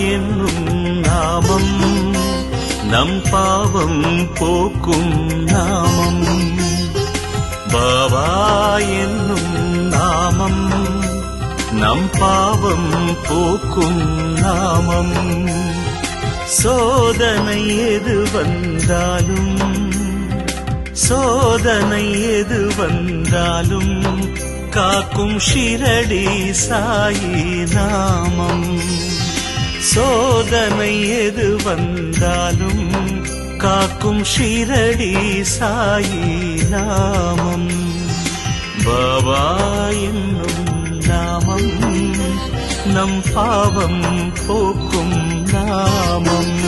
என்னும் நாமம் நம் பாவம் போக்கும் நாமம். பாவா என்னும் நாமம் நம் பாவம் போக்கும் நாமம். சோதனை எது வந்தாலும் சோதனை எது வந்தாலும் காக்கும் ஷிரடி சாயி நாமம். சோதனை எது வந்தாலும் காக்கும் ஷீரடி சாயி நாமம். பாபா என்னும் நாமம் நம் பாவம் போக்கும் நாமம்.